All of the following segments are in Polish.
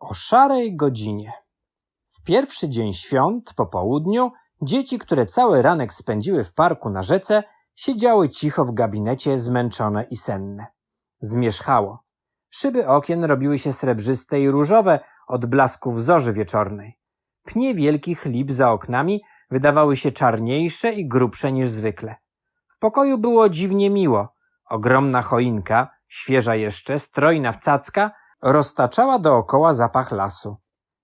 O szarej godzinie. W pierwszy dzień świąt, po południu, dzieci, które cały ranek spędziły w parku na rzece, siedziały cicho w gabinecie, zmęczone i senne. Zmierzchało. Szyby okien robiły się srebrzyste i różowe od blasków zorzy wieczornej. Pnie wielkich lip za oknami wydawały się czarniejsze i grubsze niż zwykle. W pokoju było dziwnie miło. Ogromna choinka, świeża jeszcze, strojna w cacka, roztaczała dookoła zapach lasu.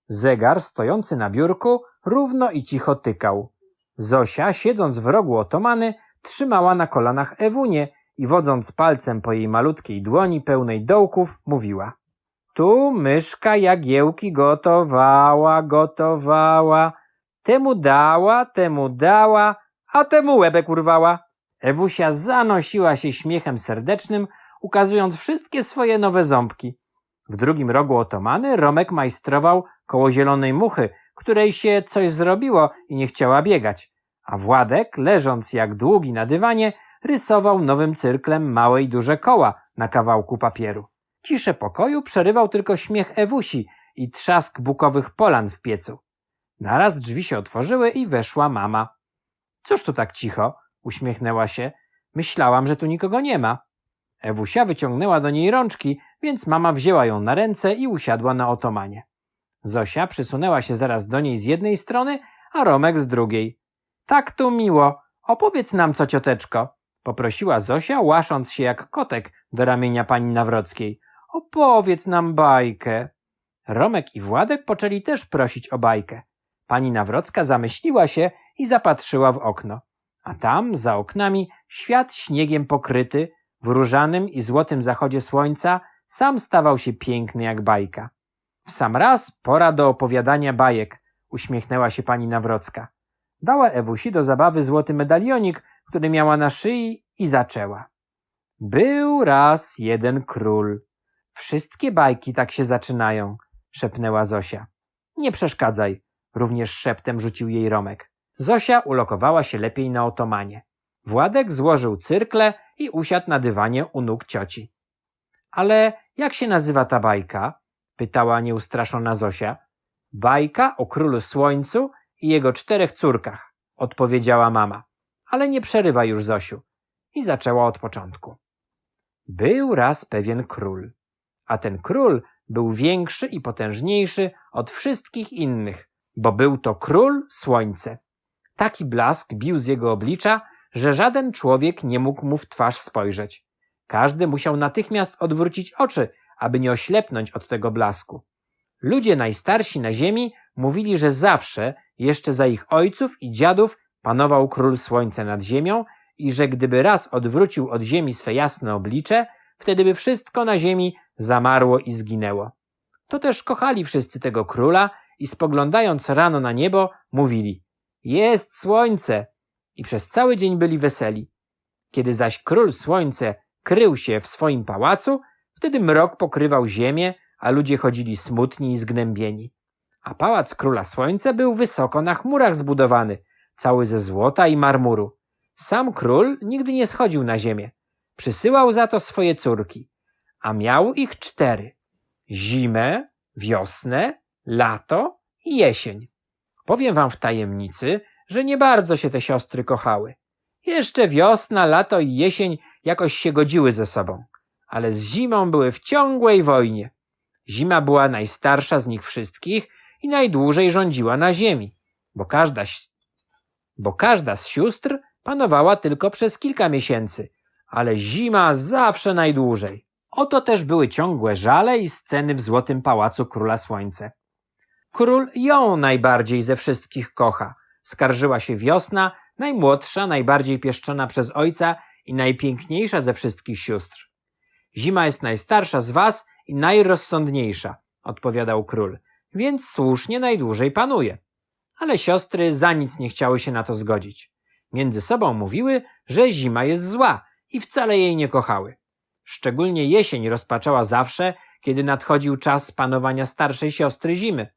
Zegar stojący na biurku równo i cicho tykał. Zosia, siedząc w rogu otomany, trzymała na kolanach Ewunię i wodząc palcem po jej malutkiej dłoni pełnej dołków, mówiła. Tu myszka jagiełki gotowała, gotowała, temu dała, temu dała, a temu łebek urwała. Ewusia zanosiła się śmiechem serdecznym, ukazując wszystkie swoje nowe ząbki. W drugim rogu otomany Romek majstrował koło zielonej muchy, której się coś zrobiło i nie chciała biegać, a Władek, leżąc jak długi na dywanie, rysował nowym cyrklem małe i duże koła na kawałku papieru. Ciszę pokoju przerywał tylko śmiech Ewusi i trzask bukowych polan w piecu. Naraz drzwi się otworzyły i weszła mama. Cóż tu tak cicho? uśmiechnęła się. Myślałam, że tu nikogo nie ma. Ewusia wyciągnęła do niej rączki, więc mama wzięła ją na ręce i usiadła na otomanie. Zosia przysunęła się zaraz do niej z jednej strony, a Romek z drugiej. Tak tu miło. Opowiedz nam co, cioteczko, poprosiła Zosia, łasząc się jak kotek do ramienia pani Nawrockiej. Opowiedz nam bajkę. Romek i Władek poczęli też prosić o bajkę. Pani Nawrocka zamyśliła się i zapatrzyła w okno. A tam, za oknami, świat śniegiem pokryty, w różanym i złotym zachodzie słońca, sam stawał się piękny jak bajka. W sam raz pora do opowiadania bajek, uśmiechnęła się pani Nawrocka. Dała Ewusi do zabawy złoty medalionik, który miała na szyi i zaczęła. Był raz jeden król. Wszystkie bajki tak się zaczynają, szepnęła Zosia. Nie przeszkadzaj, również szeptem rzucił jej Romek. Zosia ulokowała się lepiej na otomanie. Władek złożył cyrkle i usiadł na dywanie u nóg cioci. Ale jak się nazywa ta bajka? pytała nieustraszona Zosia. Bajka o królu słońcu i jego czterech córkach, odpowiedziała mama. Ale nie przerywa już Zosiu. I zaczęła od początku. Był raz pewien król, a ten król był większy i potężniejszy od wszystkich innych, bo był to król słońce. Taki blask bił z jego oblicza, że żaden człowiek nie mógł mu w twarz spojrzeć. Każdy musiał natychmiast odwrócić oczy, aby nie oślepnąć od tego blasku. Ludzie najstarsi na ziemi mówili, że zawsze, jeszcze za ich ojców i dziadów, panował król słońca nad ziemią i że gdyby raz odwrócił od ziemi swe jasne oblicze, wtedy by wszystko na ziemi zamarło i zginęło. To też kochali wszyscy tego króla i spoglądając rano na niebo, mówili jest słońce i przez cały dzień byli weseli. Kiedy zaś król słońce krył się w swoim pałacu, wtedy mrok pokrywał ziemię, a ludzie chodzili smutni i zgnębieni. A pałac króla słońca był wysoko na chmurach zbudowany, cały ze złota i marmuru. Sam król nigdy nie schodził na ziemię. Przysyłał za to swoje córki, a miał ich cztery. Zimę, wiosnę, lato i jesień. Powiem wam w tajemnicy, że nie bardzo się te siostry kochały. Jeszcze wiosna, lato i jesień jakoś się godziły ze sobą, ale z zimą były w ciągłej wojnie. Zima była najstarsza z nich wszystkich i najdłużej rządziła na ziemi, bo każda, bo każda z sióstr panowała tylko przez kilka miesięcy, ale zima zawsze najdłużej. Oto też były ciągłe żale i sceny w złotym pałacu króla słońce. Król ją najbardziej ze wszystkich kocha, skarżyła się wiosna, najmłodsza, najbardziej pieszczona przez ojca i najpiękniejsza ze wszystkich sióstr. Zima jest najstarsza z was i najrozsądniejsza, odpowiadał król, więc słusznie najdłużej panuje. Ale siostry za nic nie chciały się na to zgodzić. Między sobą mówiły, że zima jest zła i wcale jej nie kochały. Szczególnie jesień rozpaczała zawsze, kiedy nadchodził czas panowania starszej siostry zimy.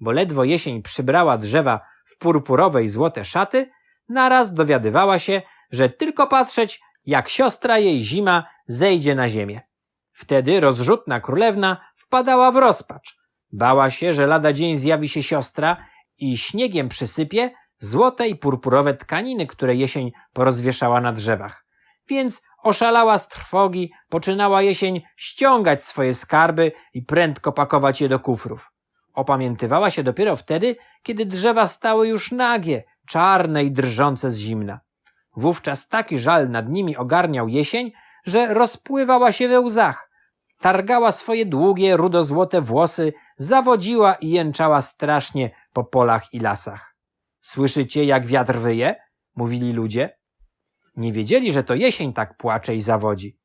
Bo ledwo jesień przybrała drzewa w purpurowe i złote szaty, naraz dowiadywała się, że tylko patrzeć, jak siostra jej zima zejdzie na ziemię. Wtedy rozrzutna królewna wpadała w rozpacz. Bała się, że lada dzień zjawi się siostra i śniegiem przysypie złote i purpurowe tkaniny, które jesień porozwieszała na drzewach. Więc oszalała z trwogi, poczynała jesień ściągać swoje skarby i prędko pakować je do kufrów. Opamiętywała się dopiero wtedy, kiedy drzewa stały już nagie, czarne i drżące z zimna. Wówczas taki żal nad nimi ogarniał jesień, że rozpływała się we łzach. Targała swoje długie, rudozłote włosy, zawodziła i jęczała strasznie po polach i lasach. Słyszycie, jak wiatr wyje? mówili ludzie. Nie wiedzieli, że to jesień tak płacze i zawodzi.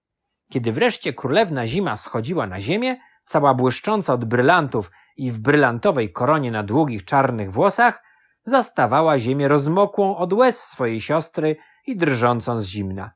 Kiedy wreszcie królewna zima schodziła na ziemię, cała błyszcząca od brylantów i w brylantowej koronie na długich czarnych włosach, zastawała ziemię rozmokłą od łez swojej siostry i drżącą z zimna.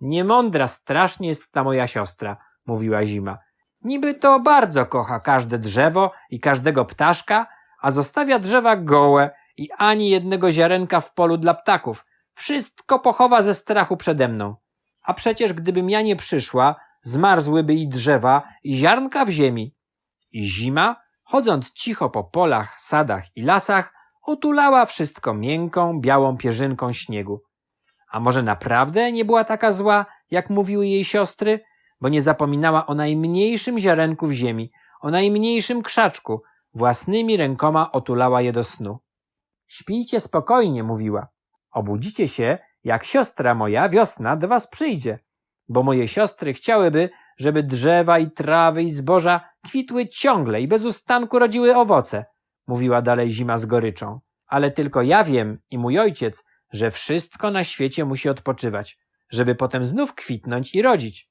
Niemądra strasznie jest ta moja siostra, mówiła zima. Niby to bardzo kocha każde drzewo i każdego ptaszka, a zostawia drzewa gołe i ani jednego ziarenka w polu dla ptaków. Wszystko pochowa ze strachu przede mną. A przecież gdybym ja nie przyszła, zmarzłyby i drzewa, i ziarnka w ziemi. I zima, chodząc cicho po polach, sadach i lasach, otulała wszystko miękką, białą pierzynką śniegu. A może naprawdę nie była taka zła, jak mówiły jej siostry, bo nie zapominała o najmniejszym ziarenku w ziemi, o najmniejszym krzaczku, własnymi rękoma otulała je do snu. Śpijcie spokojnie, mówiła. Obudzicie się, jak siostra moja wiosna do was przyjdzie, bo moje siostry chciałyby, żeby drzewa i trawy i zboża kwitły ciągle i bez ustanku rodziły owoce, mówiła dalej zima z goryczą. Ale tylko ja wiem i mój ojciec, że wszystko na świecie musi odpoczywać, żeby potem znów kwitnąć i rodzić.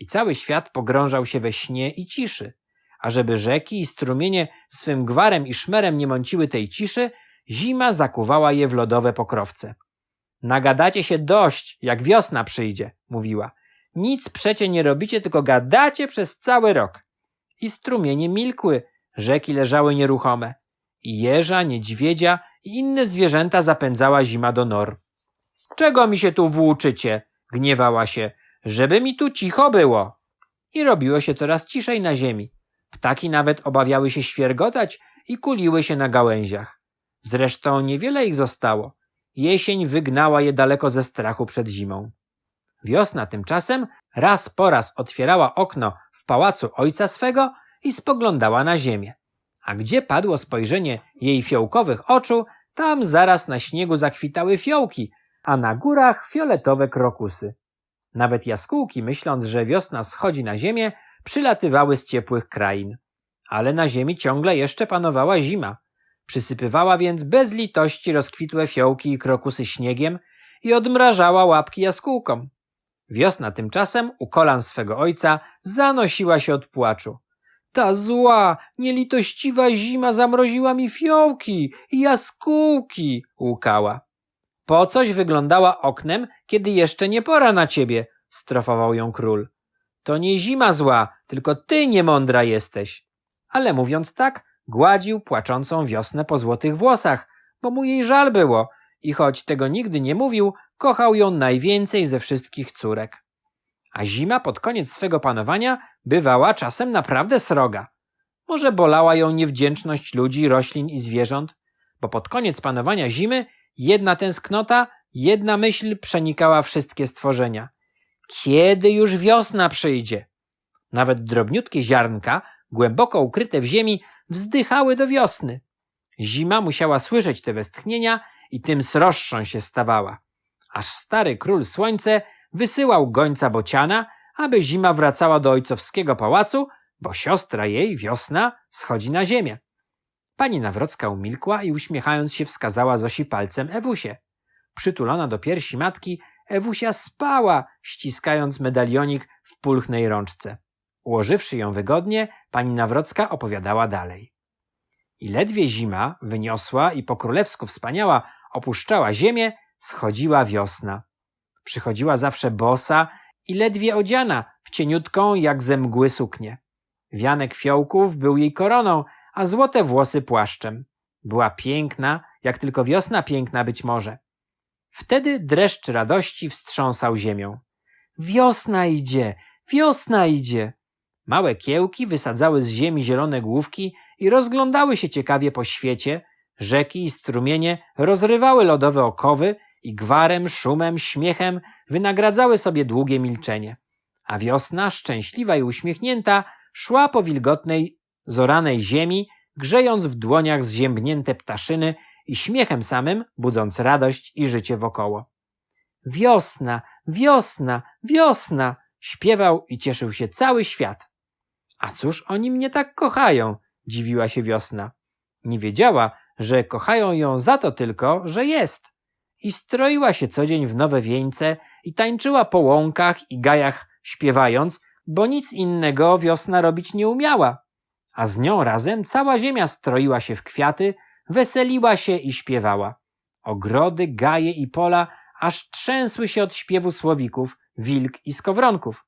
I cały świat pogrążał się we śnie i ciszy. A żeby rzeki i strumienie swym gwarem i szmerem nie mąciły tej ciszy, zima zakuwała je w lodowe pokrowce. Nagadacie się dość, jak wiosna przyjdzie, mówiła. Nic przecie nie robicie, tylko gadacie przez cały rok. I strumienie milkły, rzeki leżały nieruchome. I jeża, niedźwiedzia i inne zwierzęta zapędzała zima do nor. Czego mi się tu włóczycie? gniewała się. Żeby mi tu cicho było. I robiło się coraz ciszej na ziemi. Ptaki nawet obawiały się świergotać i kuliły się na gałęziach. Zresztą niewiele ich zostało. Jesień wygnała je daleko ze strachu przed zimą. Wiosna tymczasem raz po raz otwierała okno w pałacu ojca swego i spoglądała na ziemię. A gdzie padło spojrzenie jej fiołkowych oczu, tam zaraz na śniegu zakwitały fiołki, a na górach fioletowe krokusy. Nawet jaskółki, myśląc, że wiosna schodzi na ziemię, przylatywały z ciepłych krain. Ale na ziemi ciągle jeszcze panowała zima. Przysypywała więc bez litości rozkwitłe fiołki i krokusy śniegiem i odmrażała łapki jaskółkom. Wiosna tymczasem u kolan swego ojca zanosiła się od płaczu. Ta zła, nielitościwa zima zamroziła mi fiołki i jaskółki, łukała. Po coś wyglądała oknem, kiedy jeszcze nie pora na ciebie, strofował ją król. To nie zima zła, tylko ty niemądra jesteś. Ale mówiąc tak, gładził płaczącą wiosnę po złotych włosach, bo mu jej żal było i choć tego nigdy nie mówił, kochał ją najwięcej ze wszystkich córek. A zima pod koniec swego panowania bywała czasem naprawdę sroga. Może bolała ją niewdzięczność ludzi, roślin i zwierząt, bo pod koniec panowania zimy jedna tęsknota, jedna myśl przenikała wszystkie stworzenia. Kiedy już wiosna przyjdzie? Nawet drobniutkie ziarnka, głęboko ukryte w ziemi, wzdychały do wiosny. Zima musiała słyszeć te westchnienia i tym sroższą się stawała. Aż stary król słońce wysyłał gońca bociana, aby zima wracała do ojcowskiego pałacu, bo siostra jej, wiosna, schodzi na ziemię. Pani Nawrocka umilkła i uśmiechając się wskazała Zosi palcem Ewusie. Przytulona do piersi matki, Ewusia spała, ściskając medalionik w pulchnej rączce. Ułożywszy ją wygodnie, pani Nawrocka opowiadała dalej. I ledwie zima, wyniosła i po królewsku wspaniała, opuszczała ziemię, schodziła wiosna. Przychodziła zawsze bosa i ledwie odziana w cieniutką jak ze mgły suknię. Wianek fiołków był jej koroną, a złote włosy płaszczem. Była piękna, jak tylko wiosna piękna być może. Wtedy dreszcz radości wstrząsał ziemią. Wiosna idzie, wiosna idzie. Małe kiełki wysadzały z ziemi zielone główki i rozglądały się ciekawie po świecie, rzeki i strumienie rozrywały lodowe okowy i gwarem, szumem, śmiechem wynagradzały sobie długie milczenie. A wiosna, szczęśliwa i uśmiechnięta, szła po wilgotnej, zoranej ziemi, grzejąc w dłoniach zziębnięte ptaszyny i śmiechem samym budząc radość i życie wokoło. Wiosna, wiosna, wiosna! śpiewał i cieszył się cały świat. A cóż oni mnie tak kochają? dziwiła się wiosna. Nie wiedziała, że kochają ją za to tylko, że jest. I stroiła się co dzień w nowe wieńce i tańczyła po łąkach i gajach śpiewając, bo nic innego wiosna robić nie umiała. A z nią razem cała ziemia stroiła się w kwiaty, weseliła się i śpiewała. Ogrody, gaje i pola aż trzęsły się od śpiewu słowików, wilk i skowronków.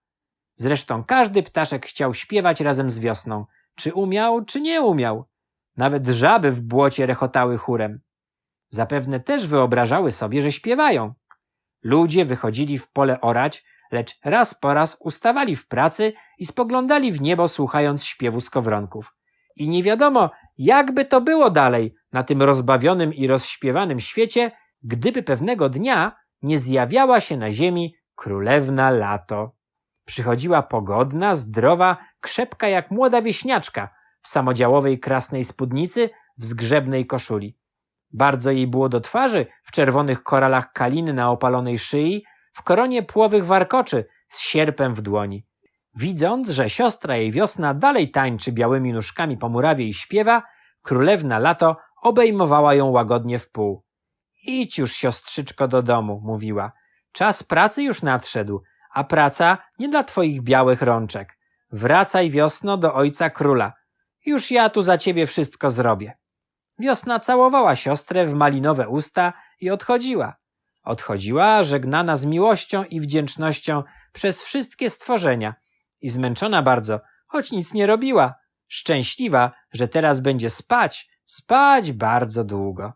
Zresztą każdy ptaszek chciał śpiewać razem z wiosną, czy umiał, czy nie umiał. Nawet żaby w błocie rechotały chórem. Zapewne też wyobrażały sobie, że śpiewają. Ludzie wychodzili w pole orać, lecz raz po raz ustawali w pracy i spoglądali w niebo, słuchając śpiewu skowronków. I nie wiadomo, jakby to było dalej na tym rozbawionym i rozśpiewanym świecie, gdyby pewnego dnia nie zjawiała się na ziemi królewna lato. Przychodziła pogodna, zdrowa, krzepka jak młoda wieśniaczka w samodziałowej krasnej spódnicy, w zgrzebnej koszuli. Bardzo jej było do twarzy w czerwonych koralach kaliny na opalonej szyi, w koronie płowych warkoczy z sierpem w dłoni. Widząc, że siostra jej wiosna dalej tańczy białymi nóżkami po murawie i śpiewa, królewna lato obejmowała ją łagodnie w pół. Idź już, siostrzyczko, do domu, mówiła. Czas pracy już nadszedł, a praca nie dla twoich białych rączek. Wracaj wiosno do ojca króla. Już ja tu za ciebie wszystko zrobię. Wiosna całowała siostrę w malinowe usta i odchodziła. Odchodziła żegnana z miłością i wdzięcznością przez wszystkie stworzenia i zmęczona bardzo, choć nic nie robiła. Szczęśliwa, że teraz będzie spać, spać bardzo długo.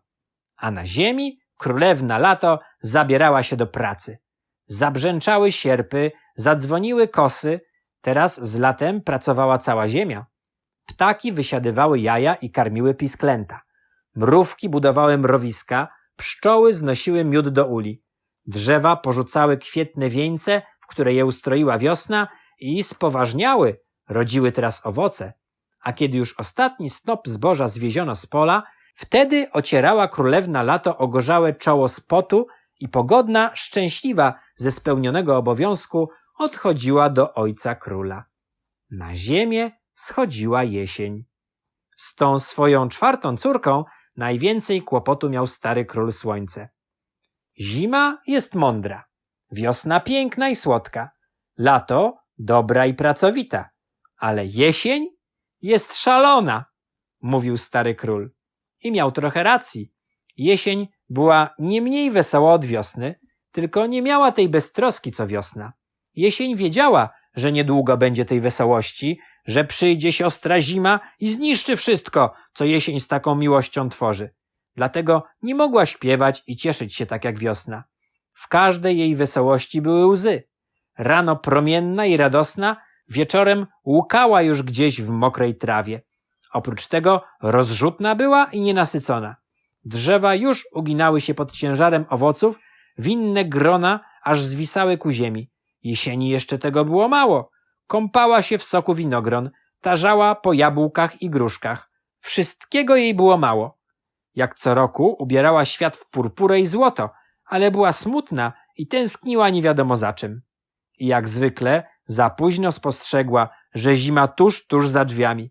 A na ziemi królewna lato zabierała się do pracy. Zabrzęczały sierpy, zadzwoniły kosy, teraz z latem pracowała cała ziemia. Ptaki wysiadywały jaja i karmiły pisklęta. Mrówki budowały mrowiska, pszczoły znosiły miód do uli. Drzewa porzucały kwietne wieńce, w które je ustroiła wiosna i spoważniały, rodziły teraz owoce. A kiedy już ostatni snop zboża zwieziono z pola, wtedy ocierała królewna lato ogorzałe czoło z potu i pogodna, szczęśliwa ze spełnionego obowiązku odchodziła do ojca króla. Na ziemię schodziła jesień. Z tą swoją czwartą córką najwięcej kłopotu miał stary król słońce. Zima jest mądra, wiosna piękna i słodka, lato dobra i pracowita, ale jesień jest szalona, mówił stary król. I miał trochę racji. Jesień była nie mniej wesoła od wiosny, tylko nie miała tej beztroski co wiosna. Jesień wiedziała, że niedługo będzie tej wesołości, że przyjdzie siostra zima i zniszczy wszystko, co jesień z taką miłością tworzy. Dlatego nie mogła śpiewać i cieszyć się tak jak wiosna. W każdej jej wesołości były łzy. Rano promienna i radosna, wieczorem łukała już gdzieś w mokrej trawie. Oprócz tego rozrzutna była i nienasycona. Drzewa już uginały się pod ciężarem owoców, winne grona aż zwisały ku ziemi. Jesieni jeszcze tego było mało. Kąpała się w soku winogron, tarzała po jabłkach i gruszkach. Wszystkiego jej było mało. Jak co roku ubierała świat w purpurę i złoto, ale była smutna i tęskniła nie wiadomo za czym. I jak zwykle za późno spostrzegła, że zima tuż, tuż za drzwiami.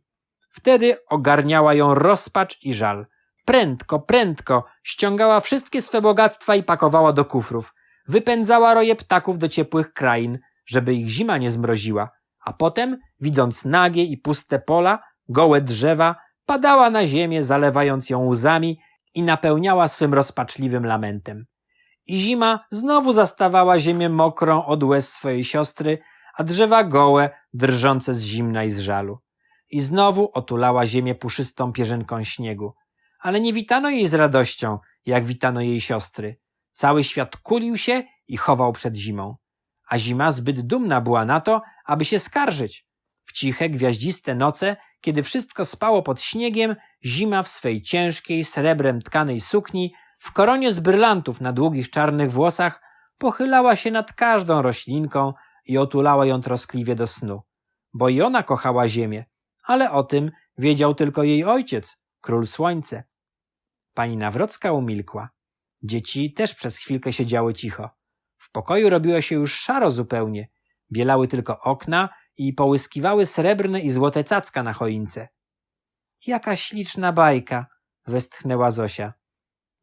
Wtedy ogarniała ją rozpacz i żal. Prędko, prędko ściągała wszystkie swe bogactwa i pakowała do kufrów. Wypędzała roje ptaków do ciepłych krain, żeby ich zima nie zmroziła, a potem, widząc nagie i puste pola, gołe drzewa, padała na ziemię, zalewając ją łzami i napełniała swym rozpaczliwym lamentem. I zima znowu zastawała ziemię mokrą od łez swojej siostry, a drzewa gołe, drżące z zimna i z żalu. I znowu otulała ziemię puszystą pierzynką śniegu. Ale nie witano jej z radością, jak witano jej siostry. Cały świat kulił się i chował przed zimą. A zima zbyt dumna była na to, aby się skarżyć. W ciche, gwiaździste noce kiedy wszystko spało pod śniegiem, zima w swej ciężkiej, srebrem tkanej sukni, w koronie z brylantów na długich czarnych włosach, pochylała się nad każdą roślinką i otulała ją troskliwie do snu. Bo i ona kochała ziemię, ale o tym wiedział tylko jej ojciec, król słońce. Pani Nawrocka umilkła. Dzieci też przez chwilkę siedziały cicho. Pokoju robiło się już szaro zupełnie. Bielały tylko okna i połyskiwały srebrne i złote cacka na choince. Jaka śliczna bajka, westchnęła Zosia.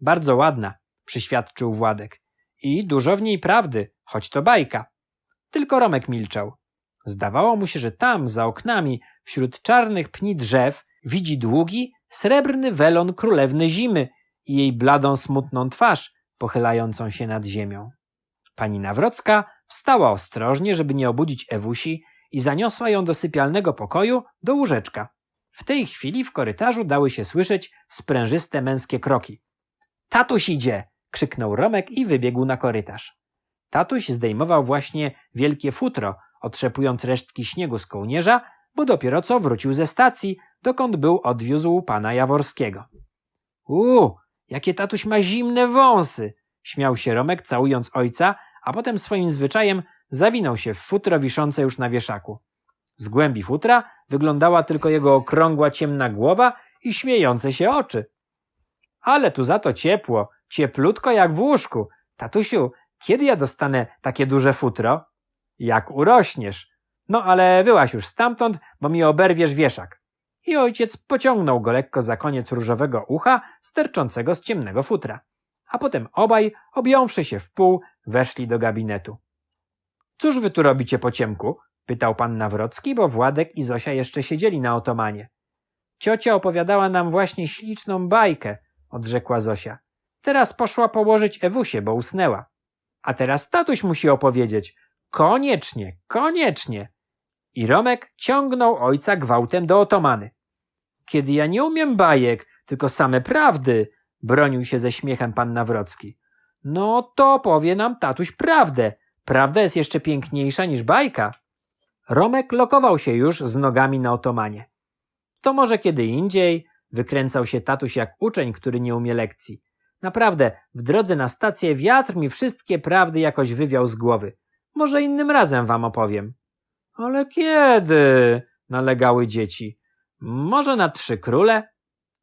Bardzo ładna, przyświadczył Władek. I dużo w niej prawdy, choć to bajka. Tylko Romek milczał. Zdawało mu się, że tam, za oknami, wśród czarnych pni drzew, widzi długi, srebrny welon królewny zimy i jej bladą, smutną twarz, pochylającą się nad ziemią. Pani Nawrocka wstała ostrożnie, żeby nie obudzić Ewusi i zaniosła ją do sypialnego pokoju, do łóżeczka. W tej chwili w korytarzu dały się słyszeć sprężyste męskie kroki. Tatuś idzie! krzyknął Romek i wybiegł na korytarz. Tatuś zdejmował właśnie wielkie futro, otrzepując resztki śniegu z kołnierza, bo dopiero co wrócił ze stacji, dokąd był odwiózł pana Jaworskiego. Uuu, jakie tatuś ma zimne wąsy! Śmiał się Romek, całując ojca, a potem swoim zwyczajem zawinął się w futro wiszące już na wieszaku. Z głębi futra wyglądała tylko jego okrągła, ciemna głowa i śmiejące się oczy. Ale tu za to ciepło, cieplutko jak w łóżku. Tatusiu, kiedy ja dostanę takie duże futro? Jak urośniesz. No ale wyłaś już stamtąd, bo mi oberwiesz wieszak. I ojciec pociągnął go lekko za koniec różowego ucha, sterczącego z ciemnego futra. A potem obaj, objąwszy się w pół, weszli do gabinetu. Cóż wy tu robicie po ciemku? pytał pan Nawrocki, bo Władek i Zosia jeszcze siedzieli na otomanie. Ciocia opowiadała nam właśnie śliczną bajkę, odrzekła Zosia. Teraz poszła położyć Ewusię, bo usnęła. A teraz tatuś musi opowiedzieć. Koniecznie, koniecznie. I Romek ciągnął ojca gwałtem do otomany. Kiedy ja nie umiem bajek, tylko same prawdy, bronił się ze śmiechem pan Nawrocki. No to powie nam tatuś prawdę. Prawda jest jeszcze piękniejsza niż bajka. Romek lokował się już z nogami na otomanie. To może kiedy indziej, wykręcał się tatuś jak uczeń, który nie umie lekcji. Naprawdę, w drodze na stację wiatr mi wszystkie prawdy jakoś wywiał z głowy. Może innym razem wam opowiem. Ale kiedy? nalegały dzieci. Może na trzy króle?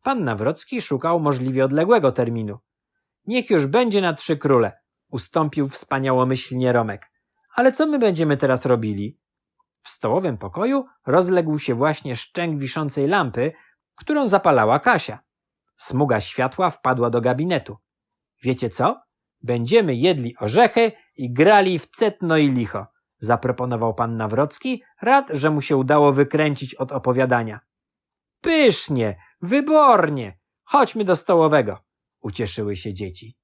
Pan Nawrocki szukał możliwie odległego terminu. Niech już będzie na trzy króle, ustąpił wspaniałomyślnie Romek. Ale co my będziemy teraz robili? W stołowym pokoju rozległ się właśnie szczęk wiszącej lampy, którą zapalała Kasia. Smuga światła wpadła do gabinetu. Wiecie co? Będziemy jedli orzechy i grali w cetno i licho, zaproponował pan Nawrocki, rad, że mu się udało wykręcić od opowiadania. Pysznie, wybornie, chodźmy do stołowego, ucieszyły się dzieci.